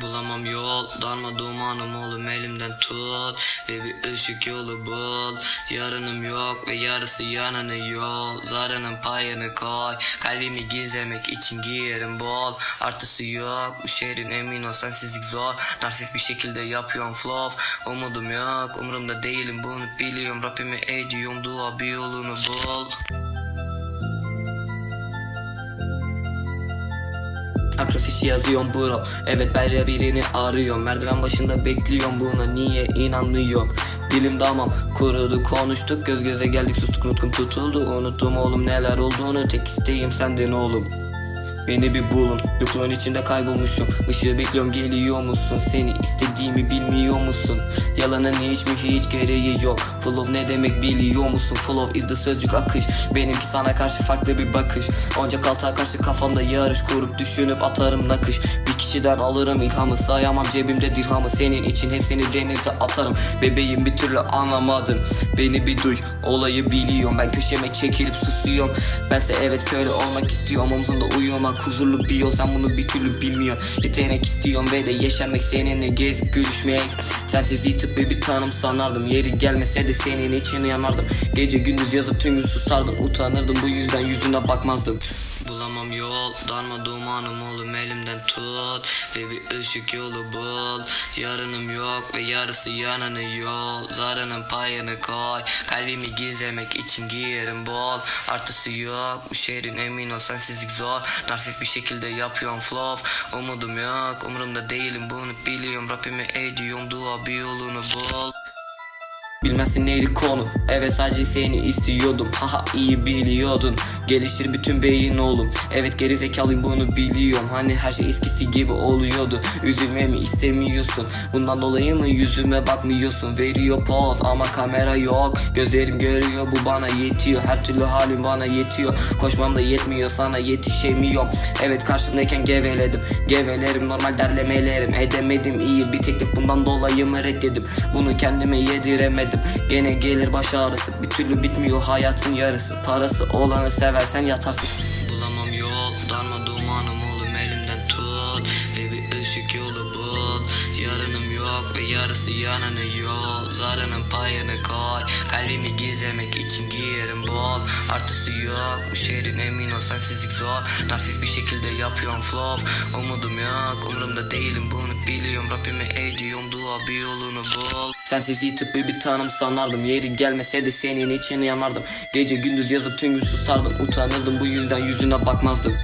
Bulamam yol darma dumanım oğlum elimden tut. Ve bir ışık yolu bul. Yarınım yok ve yarısı yananıyor Zarının payını koy. Kalbimi gizlemek için giyerim bol. Artısı yok bu şehrin emin ol sensizlik zor. Narsist bir şekilde yapıyorum flow. Umudum yok umurumda değilim bunu biliyorum. Rapimi ediyorum dua bir yolunu bul Akrofişi yazıyorum bro. Evet ben ya birini arıyorum. Merdiven başında bekliyorum buna niye inanmıyorum? Dilim damam. Kurudu konuştuk Göz göze geldik sustuk nutkum tutuldu Unuttum oğlum neler olduğunu. Tek isteğim senden oğlum Beni bir bulun. Yokluğun içinde kaybolmuşum. Işığı bekliyorum geliyor musun? Seni istediğimi bilmiyor musun? Yalanın hiç mi hiç gereği yok? Flow ne demek biliyor musun? Flow is the sözcük akış. Benimki sana karşı farklı bir bakış. Onca kaltağa karşı kafamda yarış kurup Düşünüp atarım nakış. Bir kişiden alırım ilhamı Sayamam cebimde dirhamı. Senin için hepsini denize atarım. Bebeğim bir türlü anlamadın. Beni bir duy olayı biliyorum. Ben köşeme çekilip susuyorum. Bense evet köle olmak istiyorum. Omzunda uyumak huzurlu bir yol Sen bunu bir türlü bilmiyorsun Yetenek istiyorum ve de yaşamak seninle gezip gülüşmek. Sensiz yitip bir tanım sanardım. Yeri gelmese de senin için yanardım Gece gündüz yazıp tüm gün susardım. Utanırdım bu yüzden yüzüne bakmazdım Bulamam yol darma dumanım oğlum elimden tut. Ve bir ışık yolu bul. Yarınım yok ve yarısı yananıyor Zarının payını koy. Kalbimi gizlemek için giyerim bol. Artısı yok bu şehrin emin ol sensizlik zor. Narsist bir şekilde yapıyorum flow. Umudum yok umurumda değilim bunu biliyorum. Rapimi ediyorum dua bir yolunu bul Bilmezsin neydi konu. Evet sadece seni istiyordum. Haha iyi biliyordun. Gelişir bütün beyin oğlum. Evet geri zekalıyım bunu biliyorum. Hani her şey eskisi gibi oluyordu. Üzülmemi istemiyorsun? Bundan dolayı mı yüzüme bakmıyorsun? Veriyor poz ama kamera yok. Gözlerim görüyor bu bana yetiyor. Her türlü halim bana yetiyor. Koşmam da yetmiyor sana yetişemiyorum. Evet karşındayken geveledim. Gevelerim normal derlemelerim. Edemedim iyi bir teklif bundan dolayı mı reddedim? Bunu kendime yediremedim Gene gelir baş ağrısı. Bir türlü bitmiyor hayatın yarısı. Parası olanı seversen yatarsın. Bulamam yol. Darma dumanım oğlum elimden tut. Ve bir ışık yolu bul. Yarınım yok ve yarısı yananıyor Zarının payını koy. Kalbimi gizlemek için giyerim Artısı yok bu şehrin emin ol sensizlik zor. Narsist bir şekilde yapıyorum flow. Umudum yok umurumda değilim bunu biliyorum. Rapimi ediyorum dua bir yolunu bul. Sensizliği tıbbi bir tanım sanardım. Yeri gelmese de senin için yanardım. Gece gündüz yazıp tüm gün susardım. Utanırdım bu yüzden yüzüne bakmazdım